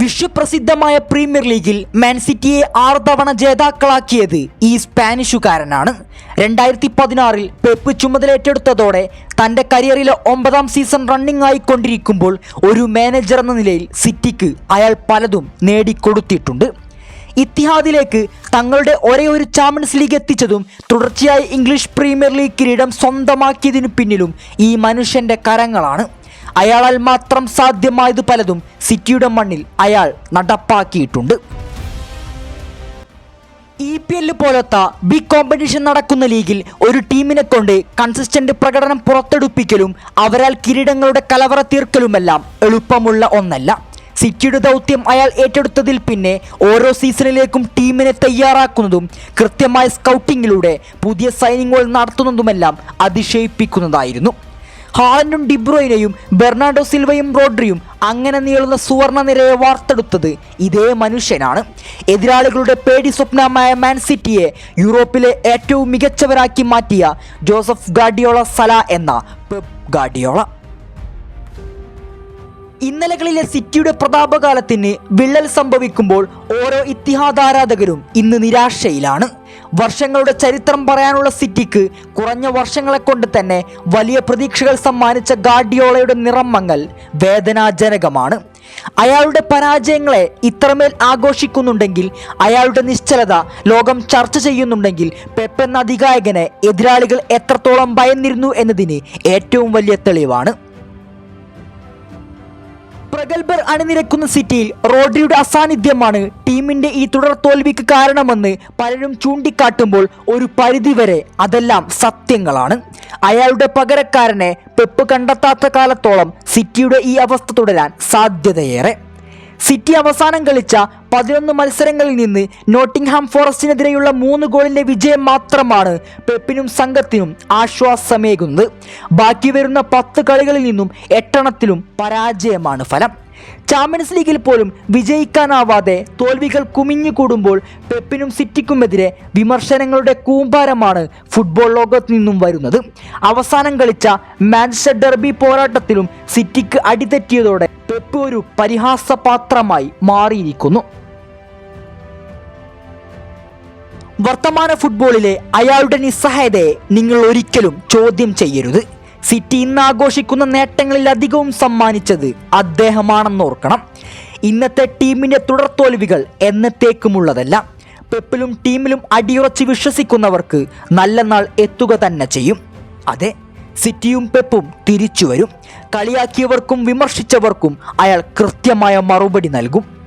വിശ്വപ്രസിദ്ധമായ premier ലീഗിൽ മാൻസിറ്റിയെ ആറ് തവണ ജേതാക്കളാക്കിയത് ഈ സ്പാനിഷുകാരനാണ്. രണ്ടായിരത്തി പതിനാറിൽ പെപ്പ് ചുമതലയേറ്റെടുത്തതോടെ തന്റെ കരിയറിലെ ഒമ്പതാം സീസൺ റണ്ണിംഗ് ആയിക്കൊണ്ടിരിക്കുമ്പോൾ ഒരു മാനേജർ എന്ന നിലയിൽ സിറ്റിക്ക് അയാൾ പലതും നേടിക്കൊടുത്തിട്ടുണ്ട്. ഇത്തിഹാദിലേക്ക് തങ്ങളുടെ ഒരേ ഒരു ചാമ്പ്യൻസ് ലീഗ് എത്തിച്ചതും തുടർച്ചയായി ഇംഗ്ലീഷ് പ്രീമിയർ ലീഗ് കിരീടം സ്വന്തമാക്കിയതിനു പിന്നിലും ഈ മനുഷ്യന്റെ കരങ്ങളാണ്. അയാളാൽ മാത്രം സാധ്യമായത് പലതും സിറ്റിയുടെ മണ്ണിൽ അയാൾ നടപ്പാക്കിയിട്ടുണ്ട്. ഇ പി എല്ല് പോലത്തെ ബിഗ് കോമ്പറ്റീഷൻ നടക്കുന്ന ലീഗിൽ ഒരു ടീമിനെ കൊണ്ട് കൺസിസ്റ്റന്റ് പ്രകടനം പുറത്തെടുപ്പിക്കലും അവരാൽ കിരീടങ്ങളുടെ കലവറ തീർക്കലുമെല്ലാം എളുപ്പമുള്ള ഒന്നല്ല. സിറ്റിയുടെ ദൗത്യം അയാൾ ഏറ്റെടുത്തതിൽ പിന്നെ ഓരോ സീസണിലേക്കും ടീമിനെ തയ്യാറാക്കുന്നതും കൃത്യമായ സ്കൗട്ടിങ്ങിലൂടെ പുതിയ സൈനിങ്ങുകൾ നടത്തുന്നതുമെല്ലാം അതിശയിപ്പിക്കുന്നതായിരുന്നു. ഹാളൻഡും ഡിബ്രോയിനെയും ബെർണാഡോ സിൽവയും റോഡ്രിയും അങ്ങനെ നീളുന്ന സുവർണ നിരയെ വാർത്തെടുത്തത് ഇതേ മനുഷ്യനാണ്. എതിരാളികളുടെ പേടി സ്വപ്നമായ മാൻ സിറ്റിയെ യൂറോപ്പിലെ ഏറ്റവും മികച്ചവരാക്കി മാറ്റിയ ജോസഫ് ഗാഡിയോള സല എന്ന പെപ് ഗാഡിയോള ഇന്നലകളിലെ സിറ്റിയുടെ പ്രതാപകാലത്തിന് വിള്ളൽ സംഭവിക്കുമ്പോൾ ഓരോ ഇത്തിഹാദ് ആരാധകരും ഇന്ന് നിരാശയിലാണ്. വർഷങ്ങളുടെ ചരിത്രം പറയാനുള്ള സിറ്റിക്ക് കുറഞ്ഞ വർഷങ്ങളെ കൊണ്ട് തന്നെ വലിയ പ്രതീക്ഷകൾ സമ്മാനിച്ച ഗാർഡിയോളയുടെ നിറം മങ്ങൽ വേദനാജനകമാണ്. അയാളുടെ പരാജയങ്ങളെ ഇത്രമേൽ ആഘോഷിക്കുന്നുണ്ടെങ്കിൽ അയാളുടെ നിശ്ചലത ലോകം ചർച്ച ചെയ്യുന്നുണ്ടെങ്കിൽ പെപ്പെന്ന അധികായകനെ എതിരാളികൾ എത്രത്തോളം ഭയന്നിരുന്നു എന്നതിന് ഏറ്റവും വലിയ തെളിവാണ്. പ്രഗത്ഭർ അണിനിരക്കുന്ന സിറ്റിയിൽ റോഡ്രിയുടെ അസാന്നിധ്യമാണ് ടീമിന്റെ ഈ തുടർ തോൽവിക്ക് കാരണമെന്ന് പലരും ചൂണ്ടിക്കാട്ടുമ്പോൾ ഒരു പരിധിവരെ അതെല്ലാം സത്യങ്ങളാണ്. അയാളുടെ പകരക്കാരനെ പെപ്പ് കണ്ടെത്താത്ത കാലത്തോളം സിറ്റിയുടെ ഈ അവസ്ഥ തുടരാൻ സാധ്യതയേറെ. സിറ്റി അവസാനം കളിച്ച പതിനൊന്ന് മത്സരങ്ങളിൽ നിന്ന് നോട്ടിംഗ്ഹാം ഫോറസ്റ്റിനെതിരെയുള്ള മൂന്ന് ഗോളിന്റെ വിജയം മാത്രമാണ് പെപ്പിനും സംഘത്തിനും ആശ്വാസമേകുന്നത്. ബാക്കി വരുന്ന പത്ത് കളികളിൽ നിന്നും എട്ടെണ്ണത്തിലും പരാജയമാണ് ഫലം. ചാമ്പ്യൻസ് ലീഗിൽ പോലും വിജയിക്കാനാവാതെ തോൽവികൾ കുമിഞ്ഞുകൂടുമ്പോൾ പെപ്പിനും സിറ്റിക്കുമെതിരെ വിമർശനങ്ങളുടെ കൂമ്പാരമാണ് ഫുട്ബോൾ ലോകത്ത് നിന്നും വരുന്നത്. അവസാനം കളിച്ച മാഞ്ചസ്റ്റർ ഡെർബി പോരാട്ടത്തിലും സിറ്റിക്ക് അടിതെറ്റിയതോടെ പെപ്പ് ഒരു പരിഹാസപാത്രമായി മാറിയിരിക്കുന്നു. വർത്തമാന ഫുട്ബോളിലെ അയാളുടെ നിസ്സഹായതയെ നിങ്ങൾ ഒരിക്കലും ചോദ്യം ചെയ്യരുത്. സിറ്റി ഇന്ന് ആഘോഷിക്കുന്ന നേട്ടങ്ങളിൽ അധികവും സമ്മാനിച്ചത് അദ്ദേഹമാണെന്ന് ഓർക്കണം. ഇന്നത്തെ ടീമിന്റെ തുടർ തോൽവികൾ എന്നത്തേക്കുമുള്ളതല്ല. പെപ്പിലും ടീമിലും അടിയുറച്ച് വിശ്വസിക്കുന്നവർക്ക് നല്ല നാൾ എത്തുക തന്നെ ചെയ്യും. അതെ സിറ്റിയും പെപ്പും തിരിച്ചു വരും. കളിയാക്കിയവർക്കും വിമർശിച്ചവർക്കും അയാൾ കൃത്യമായ മറുപടി നൽകും.